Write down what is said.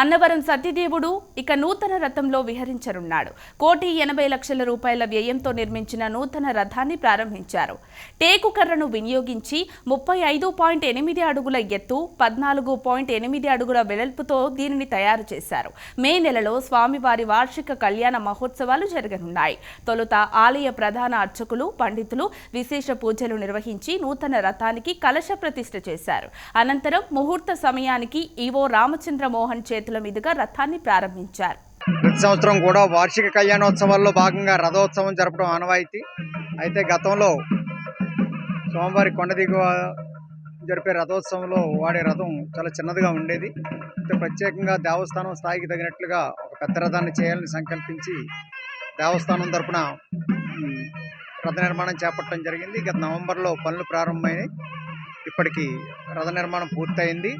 అన్నవరం సత్యదేవుడు ఇక నూతన రథంలో విహరించనున్నాడు. కోటి ఎనభై లక్షల రూపాయల వ్యయంతో నిర్మించిన నూతన రథాన్ని ప్రారంభించారు. టేకు కర్రను వినియోగించి ముప్పై ఐదు పాయింట్ ఎనిమిది అడుగుల ఎత్తు పద్నాలుగు పాయింట్ ఎనిమిది అడుగుల వెడల్పుతో దీనిని తయారు చేశారు. మే నెలలో స్వామివారి వార్షిక కళ్యాణ మహోత్సవాలు జరగనున్నాయి. తొలుత ఆలయ ప్రధాన అర్చకులు పండితులు విశేష పూజలు నిర్వహించి నూతన రథానికి కలశ ప్రతిష్ఠ చేశారు. అనంతరం ముహూర్త సమయానికి ఈవో రామచంద్ర మోహన్ చేతి మీదుగా రథాన్ని ప్రారంభించారు. ప్రతి సంవత్సరం కూడా వార్షిక కళ్యాణోత్సవాల్లో భాగంగా రథోత్సవం జరపడం ఆనవాయితీ. అయితే గతంలో సోమవారి కొండ దిగువ జరిపే రథోత్సవంలో వాడే రథం చాలా చిన్నదిగా ఉండేది. ప్రత్యేకంగా దేవస్థానం స్థాయికి తగినట్లుగా ఒక పెద్ద రథాన్ని చేయాలని సంకల్పించి దేవస్థానం తరపున రథ నిర్మాణం చేపట్టడం జరిగింది. గత నవంబర్లో పనులు ప్రారంభమైనాయి. ఇప్పటికీ రథ నిర్మాణం పూర్తయింది.